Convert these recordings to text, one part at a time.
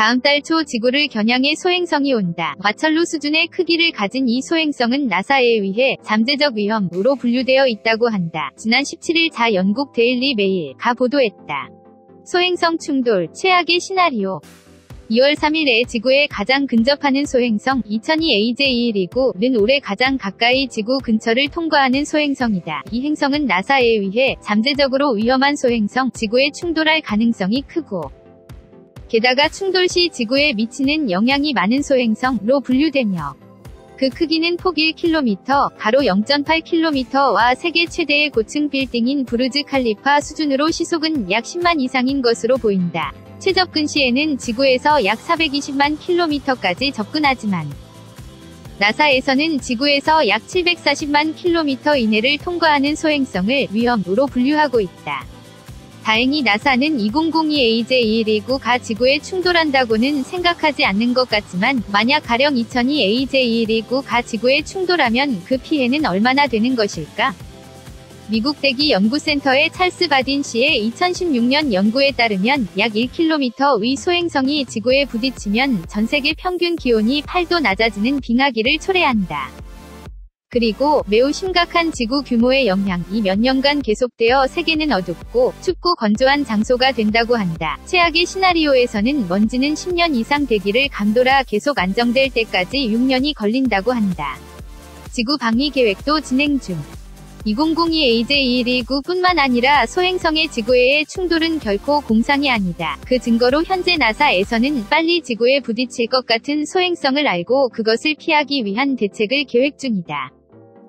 다음 달 초 지구를 겨냥해 소행성이 온다. 마철로 수준의 크기를 가진 이 소행성은 나사에 의해 잠재적 위험으로 분류되어 있다고 한다. 지난 17일 자 영국 데일리 메일가 보도했다. 소행성 충돌, 최악의 시나리오. 2월 3일에 지구에 가장 근접하는 소행성 2002 AJ1이고,는 올해 가장 가까이 지구 근처를 통과하는 소행성이다. 이 행성은 나사에 의해 잠재적으로 위험한 소행성 지구에 충돌할 가능성이 크고 게다가 충돌 시 지구에 미치는 영향이 많은 소행성로 분류되며 그 크기는 폭 1km, 가로 0.8km와 세계 최대의 고층 빌딩인 부르즈 칼리파 수준으로 시속은 약 10만 이상인 것으로 보인다. 최접근 시에는 지구에서 약 420만 킬로미터까지 접근하지만 나사에서는 지구에서 약 740만 킬로미터 이내를 통과하는 소행성을 위험으로 분류하고 있다. 다행히 나사는 2002 AJ129가 지구에 충돌한다고는 생각하지 않는 것 같지만 만약 가령 2002 AJ129가 지구에 충돌하면 그 피해는 얼마나 되는 것일까? 미국 대기 연구센터의 찰스 바딘 씨의 2016년 연구에 따르면 약 1km 의 소행성이 지구에 부딪히면 전 세계 평균 기온이 8도 낮아지는 빙하기를 초래한다. 그리고 매우 심각한 지구 규모의 영향이 몇 년간 계속되어 세계는 어둡고 춥고 건조한 장소가 된다고 한다. 최악의 시나리오에서는 먼지는 10년 이상 대기를 감돌아 계속 안정될 때까지 6년이 걸린다고 한다. 지구 방위 계획도 진행 중. 2002 AJ129뿐만 아니라 소행성의 지구에의 충돌은 결코 공상이 아니다. 그 증거로 현재 나사에서는 빨리 지구에 부딪힐 것 같은 소행성을 알고 그것을 피하기 위한 대책을 계획 중이다.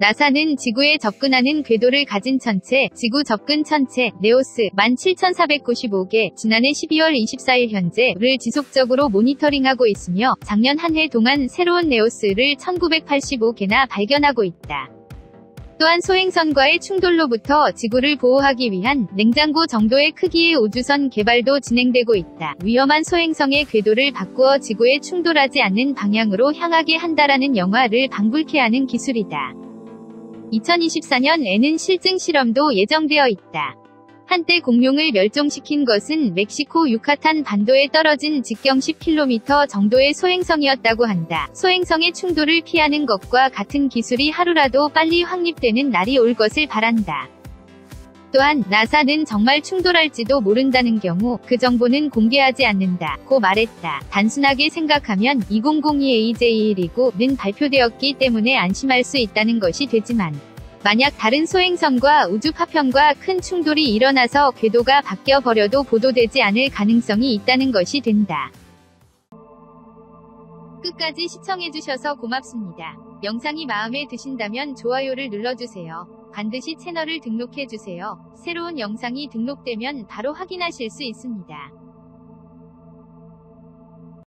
나사는 지구에 접근하는 궤도를 가진 천체, 지구 접근 천체, 네오스 17,495개, 지난해 12월 24일 현재를 지속적으로 모니터링하고 있으며 작년 한 해 동안 새로운 네오스를 1985개나 발견하고 있다. 또한 소행선과의 충돌로부터 지구를 보호하기 위한 냉장고 정도의 크기의 우주선 개발도 진행되고 있다. 위험한 소행성의 궤도를 바꾸어 지구에 충돌하지 않는 방향으로 향하게 한다라는 영화를 방불케 하는 기술이다. 2024년에는 실증 실험도 예정되어 있다. 한때 공룡을 멸종시킨 것은 멕시코 유카탄 반도에 떨어진 직경 10km 정도의 소행성이었다고 한다. 소행성의 충돌을 피하는 것과 같은 기술이 하루라도 빨리 확립되는 날이 올 것을 바란다. 또한 나사는 정말 충돌할지도 모른다는 경우 그 정보는 공개하지 않는다. 고 말했다. 단순하게 생각하면 2002 AJ1이고는 발표되었기 때문에 안심할 수 있다는 것이 되지만 만약 다른 소행성과 우주 파편과 큰 충돌이 일어나서 궤도가 바뀌어 버려도 보도되지 않을 가능성이 있다는 것이 된다. 끝까지 시청해주셔서 고맙습니다. 영상이 마음에 드신다면 좋아요를 눌러주세요. 반드시 채널을 등록해주세요. 새로운 영상이 등록되면 바로 확인하실 수 있습니다.